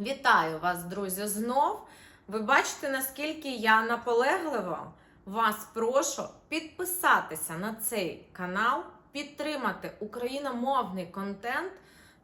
Вітаю вас, друзі, знов. Ви бачите, наскільки я наполегливо вас прошу підписатися на цей канал, підтримати україномовний контент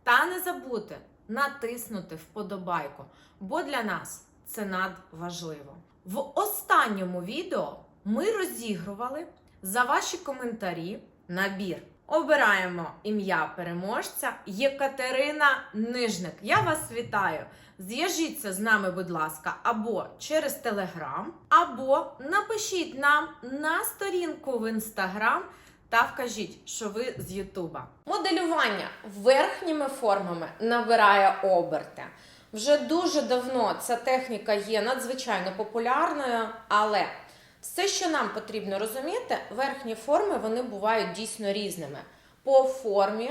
та не забути натиснути вподобайку, бо для нас це надважливо. В останньому відео ми розігрували за ваші коментарі набір. Обираємо ім'я переможця Єкатерина Нижник. Я вас вітаю! Зв'яжіться з нами, будь ласка, або через Телеграм, або напишіть нам на сторінку в Інстаграм та вкажіть, що ви з Ютуба. Моделювання верхніми формами набирає оберти. Вже дуже давно ця техніка є надзвичайно популярною, але все, що нам потрібно розуміти, верхні форми вони бувають дійсно різними по формі,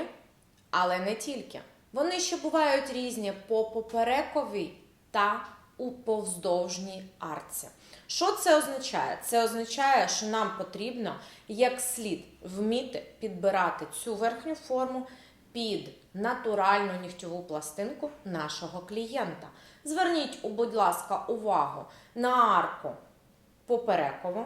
але не тільки. Вони ще бувають різні по поперековій та у повздовжній арці. Що це означає? Це означає, що нам потрібно як слід вміти підбирати цю верхню форму під натуральну нігтьову пластинку нашого клієнта. Зверніть, будь ласка, увагу на арку поперекову,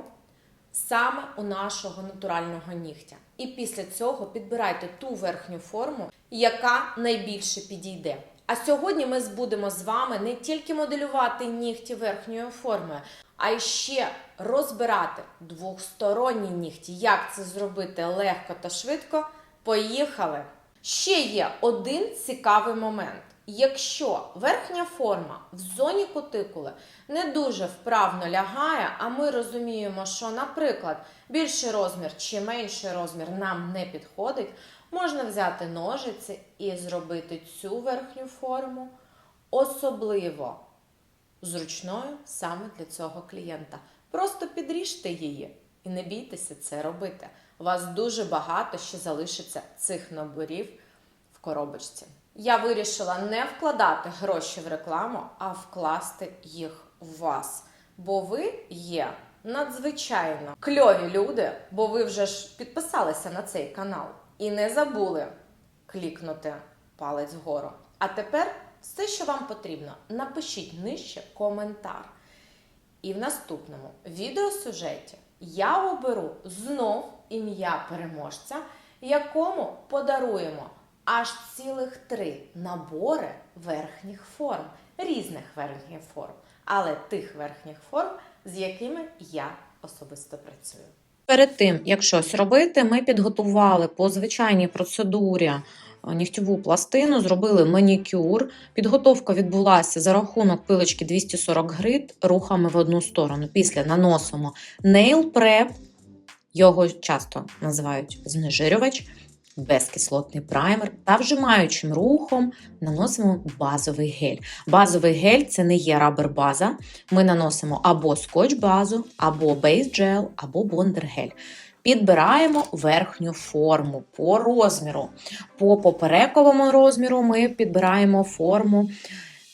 саме у нашого натурального нігтя. І після цього підбирайте ту верхню форму, яка найбільше підійде. А сьогодні ми будемо з вами не тільки моделювати нігті верхньої форми, а й ще розбирати двохсторонні нігті. Як це зробити легко та швидко? Поїхали! Ще є один цікавий момент. Якщо верхня форма в зоні кутикули не дуже вправно лягає, а ми розуміємо, що, наприклад, більший розмір чи менший розмір нам не підходить, можна взяти ножиці і зробити цю верхню форму особливо зручною саме для цього клієнта. Просто підріжте її і не бійтеся це робити. У вас дуже багато ще залишиться цих наборів в коробочці. Я вирішила не вкладати гроші в рекламу, а вкласти їх в вас. Бо ви є надзвичайно кльові люди, бо ви вже ж підписалися на цей канал і не забули клікнути палець вгору. А тепер все, що вам потрібно, напишіть нижче коментар. І в наступному відеосюжеті я оберу знов ім'я переможця, якому подаруємо аж цілих три набори верхніх форм, різних верхніх форм, але тих верхніх форм, з якими я особисто працюю. Перед тим, як щось робити, ми підготували по звичайній процедурі е, нігтьову пластину, зробили манікюр. Підготовка відбулася за рахунок пилочки 240 грит рухами в одну сторону. Після наносимо Nail Prep, його часто називають знежирювач, безкислотний праймер та вжимаючим рухом наносимо базовий гель. Базовий гель це не є рабер-база. Ми наносимо або скотч-базу, або бейс-джел, або бондер-гель. Підбираємо верхню форму по розміру. По поперековому розміру ми підбираємо форму,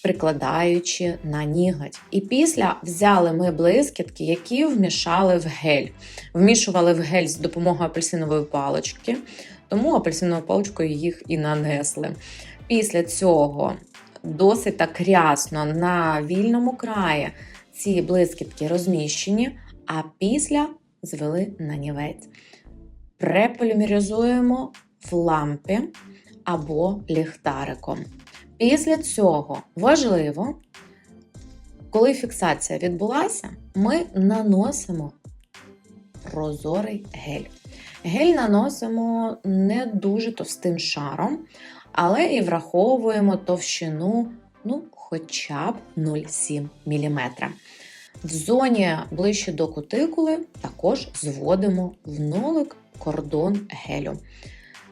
прикладаючи на ніготь. І після взяли ми блискітки, які вмішали в гель. Вмішували в гель з допомогою апельсинової палички, тому апельсиновою паличкою їх і нанесли. Після цього досить так рясно на вільному краї ці блискітки розміщені, а після звели на нівець. Преполімеризуємо в лампі або ліхтариком. Після цього важливо, коли фіксація відбулася, ми наносимо прозорий гель. Гель наносимо не дуже товстим шаром, але і враховуємо товщину ну, хоча б 0,7 мм. В зоні ближче до кутикули також зводимо в нолик кордон гелю.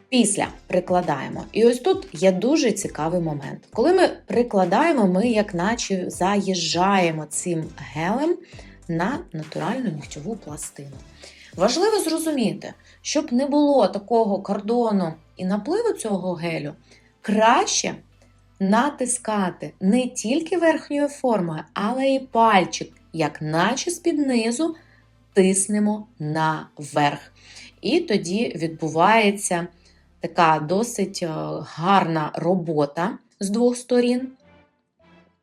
Після прикладаємо. І ось тут є дуже цікавий момент. Коли ми прикладаємо, ми як наче заїжджаємо цим гелем на натуральну нігтьову пластину. Важливо зрозуміти, щоб не було такого кордону і напливу цього гелю, краще натискати не тільки верхньою формою, але і пальчик, як наче з-під низу, тиснемо наверх. І тоді відбувається така досить е, гарна робота з двох сторін.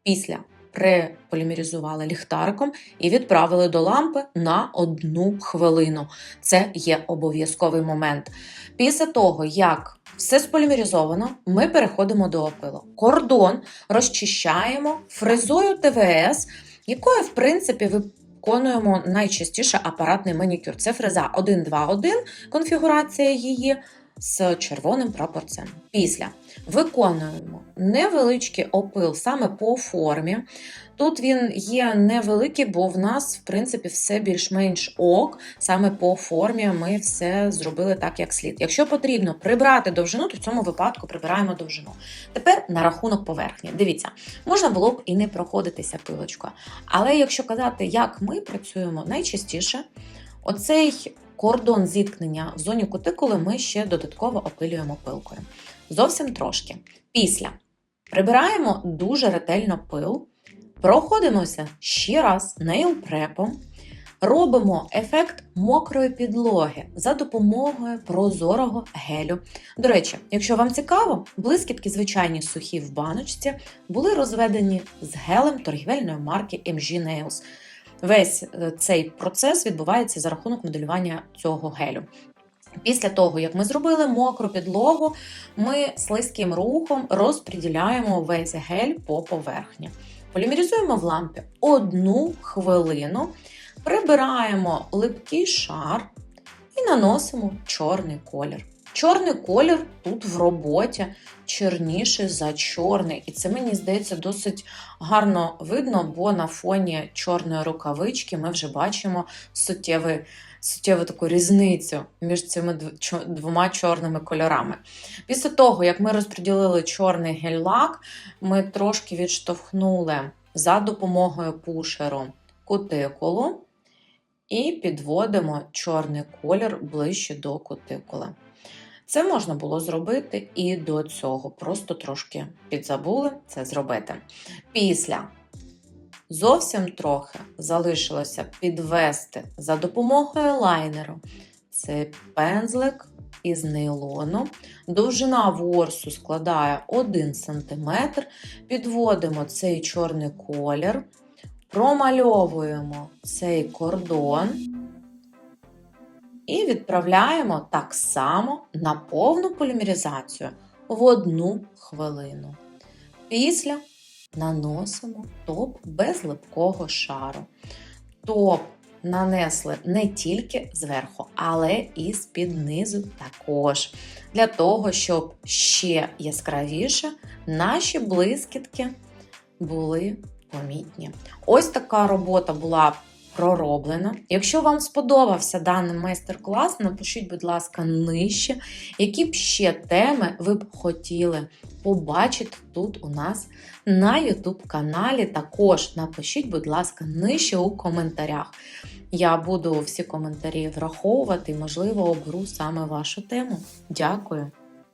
Після преполімеризували ліхтариком і відправили до лампи на одну хвилину. Це є обов'язковий момент. Після того, як все сполімеризовано, ми переходимо до опилу. Кордон розчищаємо фрезою ТВС, якою, в принципі, виконуємо найчастіше апаратний манікюр. Це фреза 121, конфігурація її з червоним прапорцем. Після виконуємо невеличкий опил саме по формі. Тут він є невеликий, бо в нас, в принципі, все більш-менш ок. Саме по формі ми все зробили так, як слід. Якщо потрібно прибрати довжину, то в цьому випадку прибираємо довжину. Тепер на рахунок поверхні. Дивіться, можна було б і не проходитися пилочкою. Але якщо казати, як ми працюємо, найчастіше оцей кордон зіткнення в зоні кутикули ми ще додатково опилюємо пилкою. Зовсім трошки. Після прибираємо дуже ретельно пил, проходимося ще раз нейлпрепом, робимо ефект мокрої підлоги за допомогою прозорого гелю. До речі, якщо вам цікаво, блискітки звичайні сухі в баночці були розведені з гелем торгівельної марки MG Nails. Весь е, цей процес відбувається за рахунок моделювання цього гелю. Після того, як ми зробили мокру підлогу, ми слизьким рухом розподіляємо весь гель по поверхні. Полімеризуємо в лампі одну хвилину, прибираємо липкий шар і наносимо чорний колір. Чорний колір тут в роботі чорніший за чорний, і це мені здається досить гарно видно, бо на фоні чорної рукавички ми вже бачимо суттєвий, суттєву таку різницю між цими двома чорними кольорами. Після того, як ми розподілили чорний гель-лак, ми трошки відштовхнули за допомогою пушеру кутикулу і підводимо чорний колір ближче до кутикули. Це можна було зробити і до цього, просто трошки підзабули це зробити. Після зовсім трохи залишилося підвести за допомогою лайнеру. Це пензлик із нейлону. Довжина ворсу складає 1 см. Підводимо цей чорний колір, промальовуємо цей кордон і відправляємо так само на повну полімеризацію в одну хвилину. Після наносимо топ без липкого шару. Топ нанесли не тільки зверху, але і з-під низу також. Для того, щоб ще яскравіше наші блискітки були помітні. Ось така робота була пророблена. Якщо вам сподобався даний майстер-клас, напишіть, будь ласка, нижче, які б ще теми ви б хотіли побачити тут у нас на YouTube каналі. Також напишіть, будь ласка, нижче у коментарях. Я буду всі коментарі враховувати і, можливо, оберу саме вашу тему. Дякую!